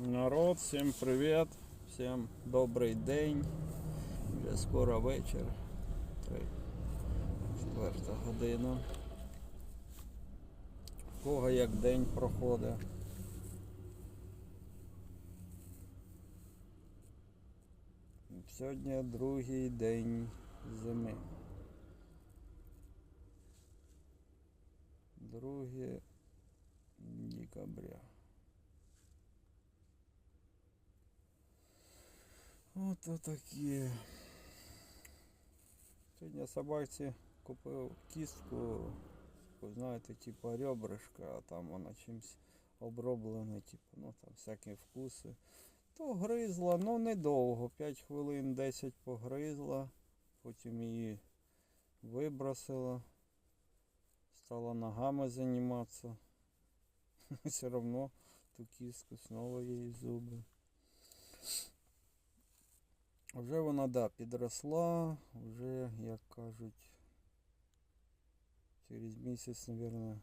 Народ, всім привіт, всім добрий день. Вже скоро вечір. Три. Четверта година. У Кого як день проходить. Сьогодні другий день зими. Друге декабря. Ото такі. Сьогодні собаці купив кістку, знаєте, типу ребрышка, а там вона чимось оброблена, типу, ну там всякі вкуси. То гризла, ну недовго, 5 хвилин 10 погризла, потім її вибросила, стала ногами займатися. Все одно ту кістку знову її зуби. Вже вона, да, підросла, вже, як кажуть, через місяць, мабуть,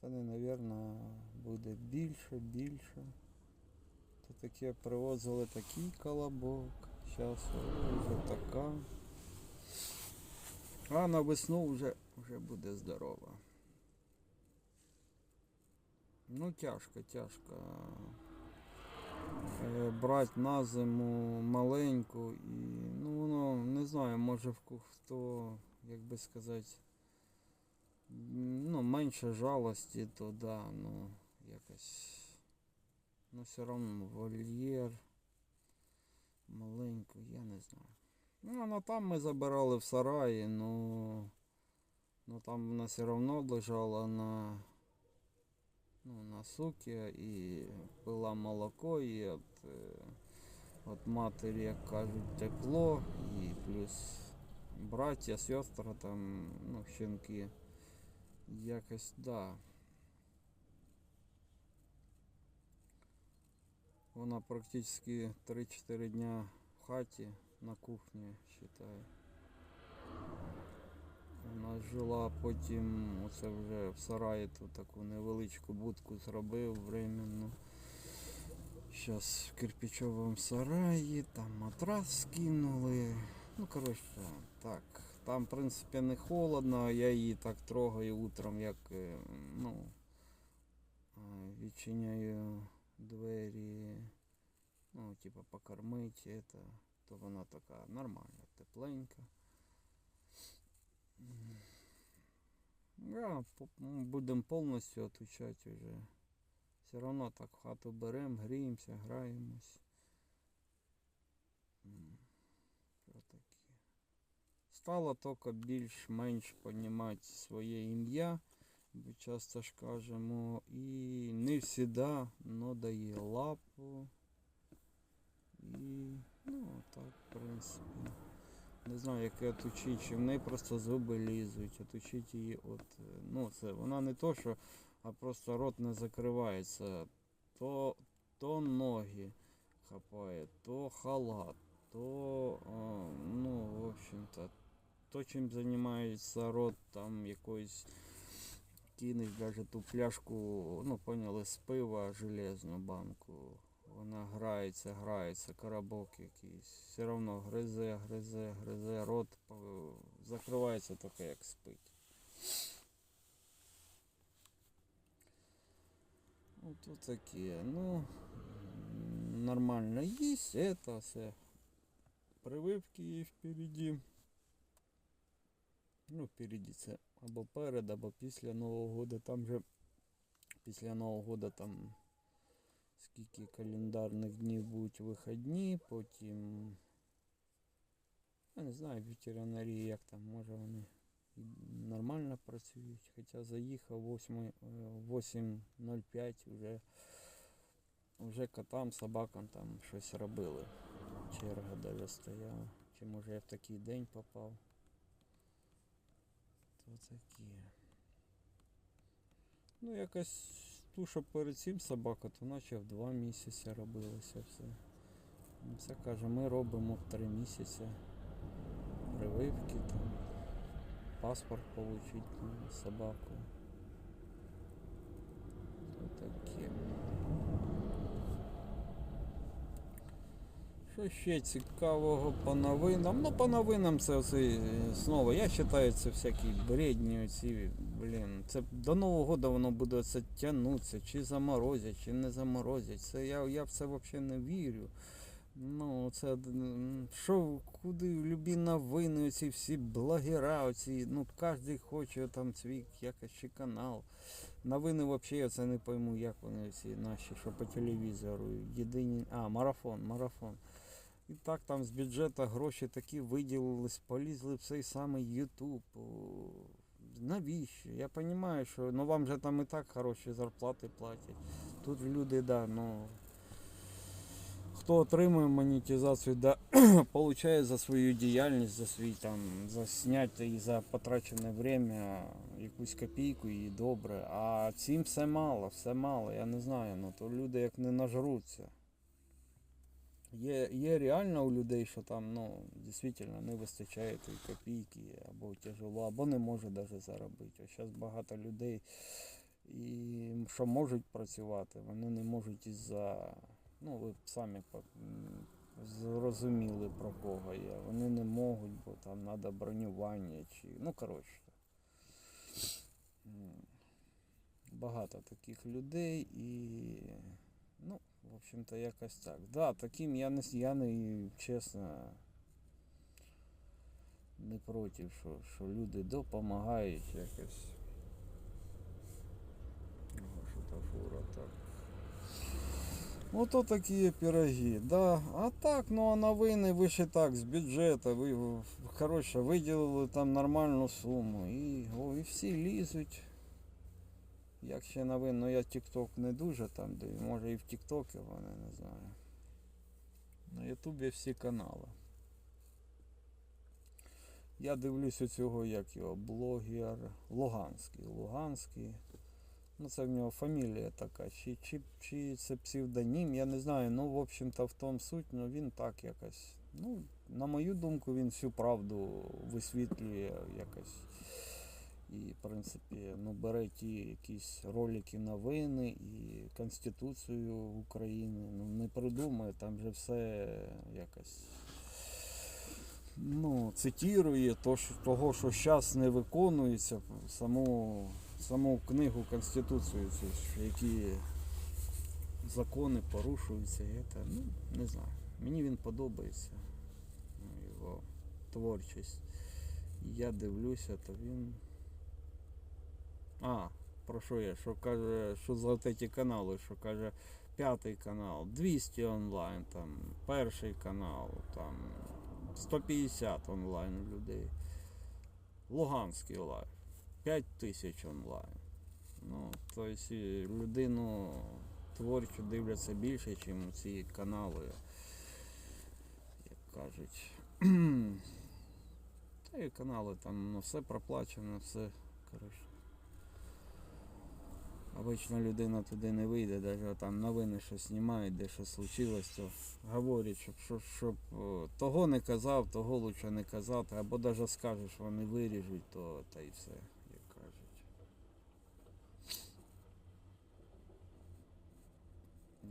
та не, мабуть, буде більше, більше. То таке привозили такий колобок, зараз вже така. А на весну вже, вже буде здорова. Ну тяжко, тяжко брати на зиму маленьку і ну воно не знаю, може хто, як би сказати, ну менше жалості, то да, ну якось. Ну все одно вольєр маленьку, я не знаю. Ну, ну там ми забирали в сараї, ну, ну там вона все одно лежала на ну, на суки і пила молоко, і от, е, от матері, як кажуть, тепло, і плюс браття, сестра там, ну, щенки. Якось, да. Вона практично 3-4 дня в хаті на кухні, считай. Вона жила потім, оце вже в сараї тут таку невеличку будку зробив временно. Зараз в кирпичовому сараї, там матрас скинули. Ну, коротше, так. Там, в принципі, не холодно, я її так трогаю утром, як е, ну, відчиняю двері, ну, типа покормить, это, то вона така нормальна, тепленька. Да, будемо повністю отучати вже. Все одно так в хату беремо, гріємося, граємось. Стало тільки більш-менш понімати своє ім'я, бо часто ж кажемо, і не всегда, но дає лапу. І ну так, в принципі. Не знаю, як її отучити, чи в неї просто зуби лізуть, отучити її от. е, Ну, це вона не то, що, а просто рот не закривається. То, то ноги хапає, то халат, то, а, ну, в общем-то, то, чим займається рот, там якоюсь кинеш даже ту пляшку, ну, поняли, з пива железну банку. Вона грається, грається, коробок якийсь. Все одно гризе, гризе, гризе, рот закривається тільки як спить. От таке. Ну, нормально їсть, это все. Прививки є впереді. Ну, впереді це або перед, або після Нового года. Там же після Нового года там скільки календарних днів будуть вихідні, потім. Я не знаю, ветеринарії як там, може вони нормально працюють. Хоча заїхав 8, е, 8.05 вже, вже котам, собакам там щось робили. Черга даже стояла. Чи може я в такий день попав. То таке. Ну, якось ту, що перед цим собака, то наче в два місяці робилося все. Ну, Це каже, ми робимо в три місяці. Прививки там, паспорт отримати собаку. То таке. Що ще цікавого по новинам? Ну, по новинам це оце, е, знову. Я вважаю, це всякі бредні оці, блін. Це до Нового року воно буде це тягнутися, чи заморозять, чи не заморозять. Це я, я в це взагалі не вірю. Ну, це що, куди любі новини, оці всі блогера, оці, ну, кожен хоче там свій якось чи канал. Новини взагалі я це не пойму, як вони всі наші, що по телевізору. Єдині. А, марафон, марафон. І так там з бюджету гроші такі виділились, полізли в цей самий Ютуб. Навіщо? Я розумію, що ну вам же там і так хороші зарплати платять. Тут люди, да, ну. Хто отримує монетизацію, да, получає за свою діяльність, за свій там, за зняте і за потрачене время якусь копійку і добре. А цим все мало, все мало, я не знаю, ну то люди як не нажруться. Є, є реально у людей, що там ну, дійсно не вистачає тої копійки, або тяжело, або не може навіть заробити. А зараз багато людей, і, що можуть працювати, вони не можуть із-за. Ну, ви самі зрозуміли про кого я. Вони не можуть, бо там треба бронювання чи. Ну, коротше. Багато таких людей і. Ну, в общем-то, якось так. Да, таким я не, я не чесно не проти, що, що люди допомагають якось. Ого, що та фура так. Ото такі пироги, да. А так, ну а новини ви ще так з бюджету, ви коротше виділили там нормальну суму. І, о, і всі лізуть. Як ще новин, ну я TikTok не дуже там дивлю, може і в TikTok вони не знаю. На Ютубі всі канали. Я дивлюсь у цього, як його, блогер Луганський. Луганський. Ну, це в нього фамілія така. Чи, чи, чи це псевдонім, я не знаю. Ну, в общем-то, в тому суть, ну він так якось. Ну, на мою думку, він всю правду висвітлює якось. І, в принципі, ну, бере ті якісь ролики новини і Конституцію України. Ну, не придумає, там же все якось. Ну, цитірує то, що, того, що зараз не виконується, саму, саму книгу Конституцію, які закони порушуються. І це, ну, не знаю. Мені він подобається. ну, Його творчість. Я дивлюся, то він. А, про що я? Що каже, що за от ці канали, що каже п'ятий канал, 200 онлайн, там, перший канал, там 150 онлайн людей. Луганський лайв. 5 тисяч онлайн. Ну, тобто людину творчо дивляться більше, ніж ці канали, як кажуть. Та і канали там ну, все проплачено, все, коротше. Обычно людина туди не вийде, навіть там новини що знімають, де що случилось, то говорять, щоб, щоб, щоб того не казав, того лучше не казати, або навіть скажеш, вони виріжуть, то та й все, як кажуть.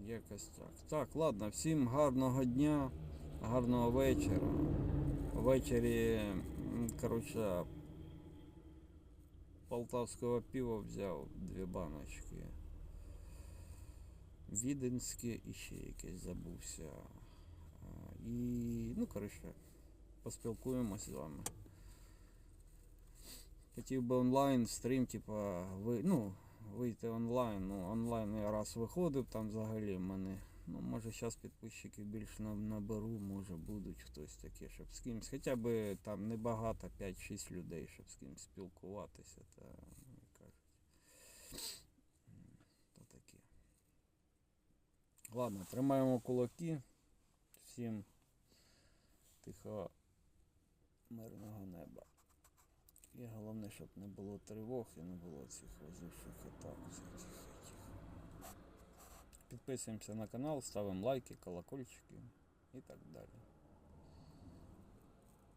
Якось так. Так, ладно, всім гарного дня, гарного вечора. Ввечері, коротше, полтавського пива взяв дві баночки. Віденське і ще якесь забувся. І, ну, коротше, поспілкуємося з вами. Хотів би онлайн стрім, типа, ви, ну, вийти онлайн. Ну, онлайн я раз виходив, там взагалі в мене. Ну, може зараз підписчиків більше наберу, може будуть хтось таке, щоб з кимось. Хоча б там небагато, 5-6 людей, щоб з кимось спілкуватися, та ну, як кажуть. То таке. Ладно, тримаємо кулаки. Всім тихого мирного неба. І головне, щоб не було тривог і не було цих возивших етап всяких. Підписуємося на канал, ставимо лайки, колокольчики і так далі.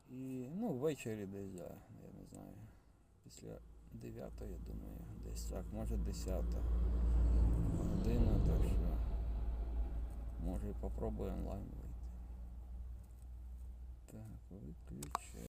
І ну, ввечері десь, да, я не знаю. Після 9, я думаю, десь так, може 10 година, так що може і попробую онлайн вийти. Виключай.